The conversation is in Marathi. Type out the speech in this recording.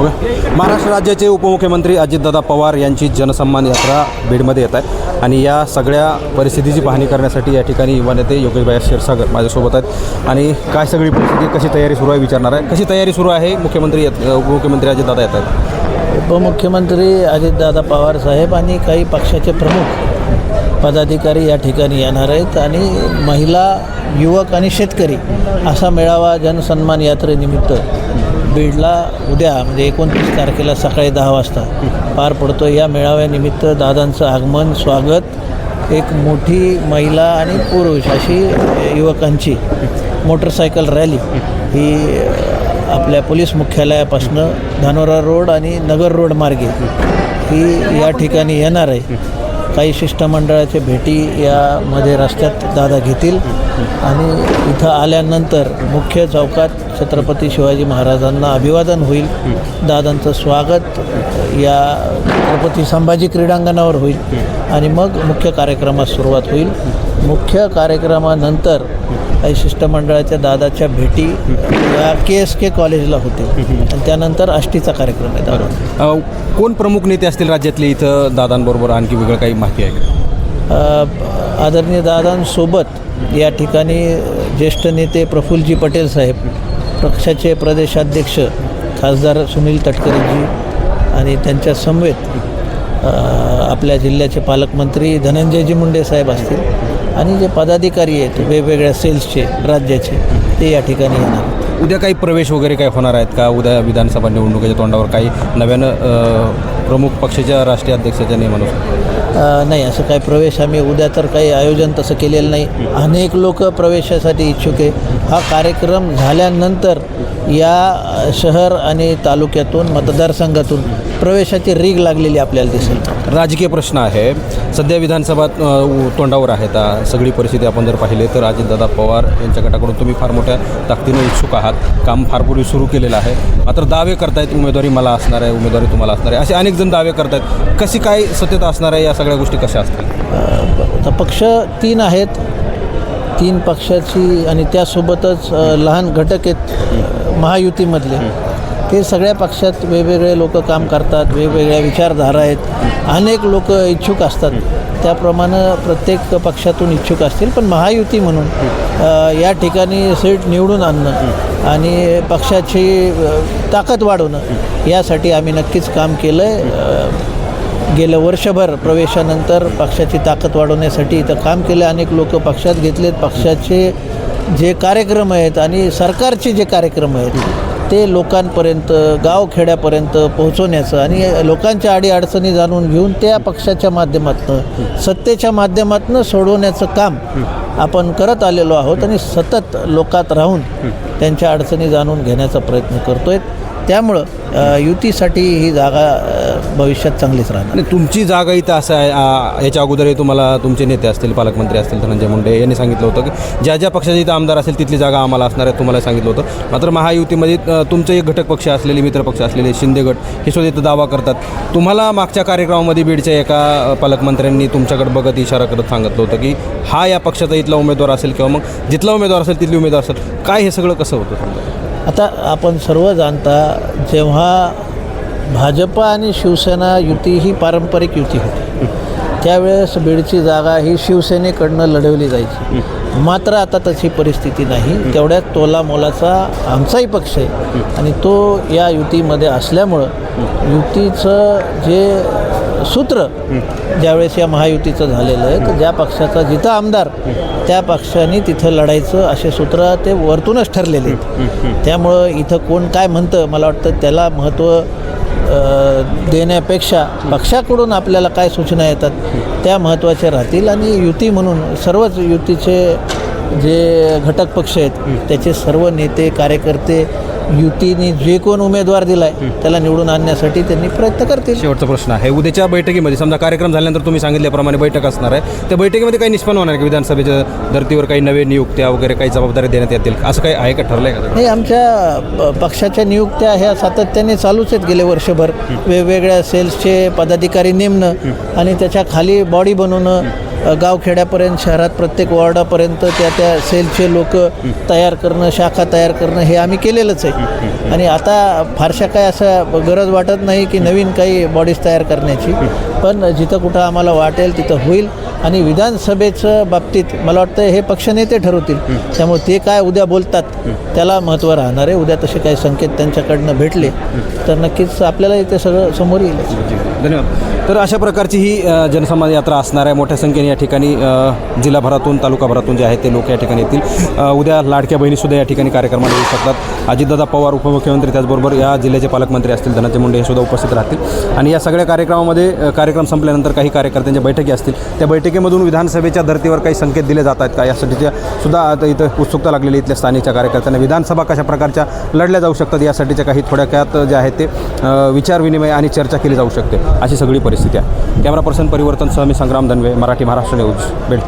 ओके महाराष्ट्र राज्याचे उपमुख्यमंत्री अजितदादा पवार यांची जनसन्मान यात्रा बीडमध्ये येत आहे. आणि या सगळ्या परिस्थितीची पाहणी करण्यासाठी या ठिकाणी युवा नेते योगेशभाई क्षीरसागर माझ्यासोबत आहेत. आणि काय सगळी परिस्थिती कशी तयारी सुरू आहे विचारणार आहे. कशी तयारी सुरू आहे मुख्यमंत्री येत उपमुख्यमंत्री अजितदादा येत आहेत? उपमुख्यमंत्री अजितदादा पवार साहेब आणि काही पक्षाचे प्रमुख पदाधिकारी या ठिकाणी येणार आहेत. आणि महिला युवक आणि शेतकरी असा मेळावा जनसन्मान यात्रेनिमित्त बीडला उद्या म्हणजे एकोणतीस तारखेला सकाळी दहा वाजता पार पडतो या मेळाव्यानिमित्त दादांचं आगमन स्वागत. एक मोठी महिला आणि पुरुष अशी युवकांची मोटरसायकल रॅली ही आपल्या पोलीस मुख्यालयापासनं धानोरा रोड आणि नगर रोड मार्गे ही या ठिकाणी येणार आहे. काही शिष्टमंडळाच्या भेटी यामध्ये रस्त्यात दादा घेतील. आणि इथं आल्यानंतर मुख्य चौकात छत्रपती शिवाजी महाराजांना अभिवादन होईल. दादांचं स्वागत या छत्रपती संभाजी क्रीडांगणावर होईल. आणि मग मुख्य कार्यक्रमास सुरुवात होईल. मुख्य कार्यक्रमानंतर काही शिष्टमंडळाच्या दादाच्या भेटी या के एस के कॉलेजला होते आणि त्यानंतर आष्टीचा कार्यक्रम आहे. दादा कोण प्रमुख नेते असतील राज्यातले इथं दादांबरोबर आणखी वेगळं काही माहिती आहे का? आदरणीय दादांसोबत या ठिकाणी ज्येष्ठ नेते प्रफुल्लजी पटेल साहेब पक्षाचे प्रदेशाध्यक्ष खासदार सुनील तटकरेजी आणि त्यांच्या समवेत आपल्या जिल्ह्याचे पालकमंत्री धनंजयजी मुंडे साहेब असतील आणि जे पदाधिकारी आहेत वेगवेगळ्या सेल्सचे राज्याचे ते या ठिकाणी येणार उद्या काही प्रवेश वगैरे काही होणार आहेत का? उद्या विधानसभा निवडणुकीच्या तोंडावर काही नव्यानं प्रमुख पक्षाच्या राष्ट्रीय अध्यक्षाच्या नियमानुसार? नाही असं काही प्रवेश आम्ही उद्या तर काही आयोजन तसं केलेलं नाही. अनेक लोक प्रवेशासाठी इच्छुक आहे. हा कार्यक्रम झाल्यानंतर या शहर आणि तालुक्यातून मतदारसंघातून प्रवेशाची रीग लागलेली आपल्याला दिसेल. राजकीय प्रश्न आहे. सध्या विधानसभा तोंडावर आहेत. सगळी परिस्थिती आपण जर पाहिले तर अजितदादा पवार यांच्या गटाकडून तुम्ही फार मोठ्या ताकदीनं इच्छुक आहात. काम फार पूर्वी सुरू केलेलं आहे. मात्र दावे करतायत उमेदवारी मला असणार आहे उमेदवारी तुम्हाला असणार आहे. असे अनेक जण दावे करतायत. कशी काय सत्यता असणार आहे या सगळ्या गोष्टी कशा असतील? पक्ष तीन आहेत. तीन पक्षाची आणि त्यासोबतच लहान घटक आहेत महायुतीमधले. हे सगळ्या पक्षात वेगवेगळे लोक काम करतात वेगवेगळ्या विचारधारा आहेत. अनेक लोक इच्छुक असतात. त्याप्रमाणे प्रत्येक पक्षातून इच्छुक असतील पण महायुती म्हणून या ठिकाणी सीट निवडून आणणं आणि पक्षाची ताकद वाढवणं यासाठी आम्ही नक्कीच काम केलं आहे गेलं वर्षभर प्रवेशानंतर पक्षाची ताकद वाढवण्यासाठी इथं काम केलं. अनेक लोक पक्षात घेतलेत. पक्षाचे जे कार्यक्रम आहेत आणि सरकारचे जे कार्यक्रम आहेत ते लोकांपर्यंत गावखेड्यापर्यंत पोहोचवण्याचं आणि लोकांच्या अडीअडचणी जाणून घेऊन त्या पक्षाच्या माध्यमातून सत्तेच्या माध्यमातून सोडवण्याचं काम आपण करत आलेलो आहोत आणि सतत लोकात राहून त्यांच्या अडचणी जाणून घेण्याचा प्रयत्न करतोय. त्यामुळं युतीसाठी ही जागा भविष्यात चांगलीच राहणार. आणि तुमची जागा इथं असं आहे याच्या अगोदरही तुम्हाला तुमचे नेते असतील पालकमंत्री असतील धनंजय मुंडे यांनी सांगितलं होतं की ज्या ज्या पक्षाचे इथं आमदार असेल तिथली जागा आम्हाला असणार आहे तुम्हाला सांगितलं होतं. मात्र महायुतीमध्ये तुमचे एक घटक पक्ष असलेले मित्र पक्ष असलेले शिंदे गट हे सुद्धा इथं दावा करतात. तुम्हाला मागच्या कार्यक्रमामध्ये बीडच्या एका पालकमंत्र्यांनी तुमच्याकडे बघत इशारा करत सांगितलं होतं की हा या पक्षाचा इथला उमेदवार असेल किंवा मग जिथला उमेदवार असेल तिथली उमेदवार असेल. काय हे सगळं कसं होतं? आता आपण सर्व जाणता जेव्हा भाजपा आणि शिवसेना युती ही पारंपरिक युती होती. त्यावेळेस बीडची जागा ही शिवसेनेकडनं लढवली जायची. मात्र आता तशी परिस्थिती नाही. तेवढ्या तोला मोलाचा आमचाही पक्ष आहे. आणि तो या युतीमध्ये असल्यामुळं युतीचं जे सूत्र ज्यावेळेस या महायुतीचं झालेलं आहे तर ज्या पक्षाचा जिथं आमदार त्या पक्षाने तिथं लढायचं असे सूत्र ते वरतूनच ठरलेले आहेत. त्यामुळं इथं कोण काय म्हणतं मला वाटतं त्याला महत्त्व देण्यापेक्षा पक्षाकडून आपल्याला काय सूचना येतात त्या महत्त्वाच्या राहतील. आणि युती म्हणून सर्वच युतीचे जे घटक पक्ष आहेत त्याचे सर्व नेते कार्यकर्ते युतीने जे कोण उमेदवार दिलाय त्याला निवडून आणण्यासाठी त्यांनी प्रयत्न करतील. शेवटचा प्रश्न आहे. उद्याच्या बैठकीमध्ये समजा कार्यक्रम झाल्यानंतर तुम्ही सांगितल्याप्रमाणे बैठक असणार आहे. त्या बैठकीमध्ये काही निष्पन्न होणार आहे का विधानसभेच्या धर्तीवर काही नवे नियुक्त्या वगैरे काही जबाबदारी देण्यात येतील? असं काही आहे का? ठरलं आहे का? नाही आमच्या पक्षाच्या नियुक्त्या ह्या सातत्याने चालूच आहेत गेले वर्षभर. वेगवेगळ्या सेल्सचे पदाधिकारी नेमणं आणि त्याच्याखाली बॉडी बनवणं गावखेड्यापर्यंत शहरात प्रत्येक वॉर्डापर्यंत त्या त्या सेलचे लोक तयार करणं शाखा तयार करणं हे आम्ही केलेलंच आहे. आणि आता फारशा काय असं गरज वाटत नाही की नवीन काही बॉडीज तयार करण्याची. पण जिथं कुठं आम्हाला वाटेल तिथं होईल. आणि विधानसभेचं बाबतीत मला वाटतं हे पक्षनेते ठरवतील. त्यामुळे ते काय उद्या बोलतात त्याला महत्त्व राहणार आहे. उद्या तसे काही संकेत त्यांच्याकडनं भेटले तर नक्कीच आपल्याला इथे सगळं समोर येईल. धन्यवाद. तर अशा प्रकारची ही जनसमाज यात्रा असणार आहे. मोठ्या संख्येने या ठिकाणी जिल्हाभरातून तालुकाभरातून जे आहेत ते लोक या ठिकाणी येतील. उद्या लाडक्या बहिणीसुद्धा या ठिकाणी कार्यक्रमाला येऊ शकतात. अजितदादा पवार उपमुख्यमंत्री त्याचबरोबर या जिल्ह्याचे पालकमंत्री असतील धनंजय मुंडे हे सुद्धा उपस्थित राहतील. आणि या सगळ्या कार्यक्रमामध्ये कार्यक्रम संपल्यानंतर काही कार्यकर्त्यांच्या बैठकी असतील. त्या बैठकीमधून विधानसभेच्या धर्तीवर काही संकेत दिले जात आहेत का? यासाठीच्या सुद्धा आता इथं उत्सुकता लागलेली इथल्या स्थानिकच्या कार्यकर्त्यांना. विधानसभा कशा प्रकारच्या लढल्या जाऊ शकतात? यासाठीच्या काही थोड्याक्यात जे आहेत ते विचारविनिमय आणि चर्चा केली जाऊ शकते अशी सगळी परिस्थिती आहे. कॅमेरा पर्सन परिवर्तन सह मी संग्राम दनवे मराठी महाराष्ट्र न्यूज बेड.